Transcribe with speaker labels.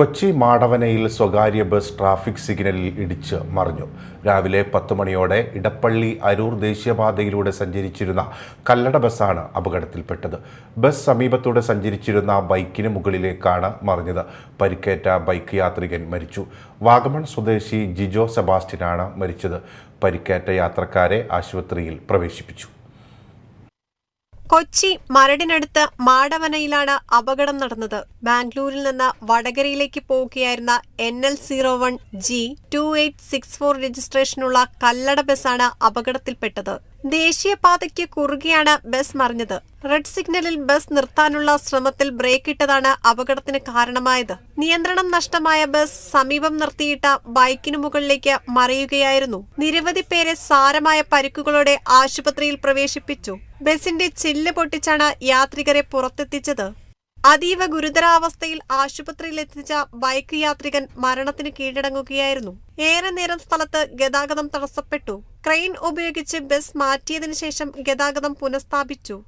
Speaker 1: കൊച്ചി മാടവനയിൽ സ്വകാര്യ bus traffic സിഗ്നലിൽ ഇടിച്ച് മറിഞ്ഞു. രാവിലെ പത്ത് മണിയോടെ ഇടപ്പള്ളി അരൂർ ദേശീയപാതയിലൂടെ സഞ്ചരിച്ചിരുന്ന കല്ലട ബസ്സാണ് അപകടത്തിൽപ്പെട്ടത്. ബസ് സമീപത്തൂടെ സഞ്ചരിച്ചിരുന്ന ബൈക്കിന് മുകളിലേക്കാണ് മറിഞ്ഞത്. പരിക്കേറ്റ ബൈക്ക് യാത്രികൻ മരിച്ചു. വാഗമൺ സ്വദേശി ജിജോ സെബാസ്റ്റ്യനാണ് മരിച്ചത്. പരിക്കേറ്റ യാത്രക്കാരെ ആശുപത്രിയിൽ പ്രവേശിപ്പിച്ചു.
Speaker 2: കൊച്ചി മരടിനടുത്ത് മാടവനയിലാണ് അപകടം നടന്നത്. ബാംഗ്ലൂരിൽ നിന്ന് വടകരയിലേക്ക് പോവുകയായിരുന്ന N L zero one G two eight six four രജിസ്ട്രേഷനുള്ള Kallada ബസ്സാണ് അപകടത്തിൽപ്പെട്ടത്. ദേശീയപാതയ്ക്ക് കുറുകെയാണ് ബസ് മറിഞ്ഞത്. റെഡ് സിഗ്നലിൽ ബസ് നിർത്താനുള്ള ശ്രമത്തിൽ ബ്രേക്ക് ഇട്ടതാണ് അപകടത്തിന് കാരണമായത്. നിയന്ത്രണം നഷ്ടമായ ബസ് സമീപം നിർത്തിയിട്ട ബൈക്കിനു മുകളിലേക്ക് മറിയുകയായിരുന്നു. നിരവധി പേരെ സാരമായ പരിക്കുകളോടെ ആശുപത്രിയിൽ പ്രവേശിപ്പിച്ചു. ബസിന്റെ ചില്ല് പൊട്ടിച്ചാണ് യാത്രികരെ പുറത്തെത്തിച്ചത്. അതീവ ഗുരുതരാവസ്ഥയിൽ ആശുപത്രിയിൽ എത്തിച്ച ബൈക്ക് യാത്രികൻ മരണത്തിന് കീഴടങ്ങുകയായിരുന്നു. ഏറെ നേരം സ്ഥലത്ത് ഗതാഗതം തടസ്സപ്പെട്ടു. ക്രെയിൻ ഉപയോഗിച്ച് ബസ് മാറ്റിയതിനു ശേഷം ഗതാഗതം പുനഃസ്ഥാപിച്ചു.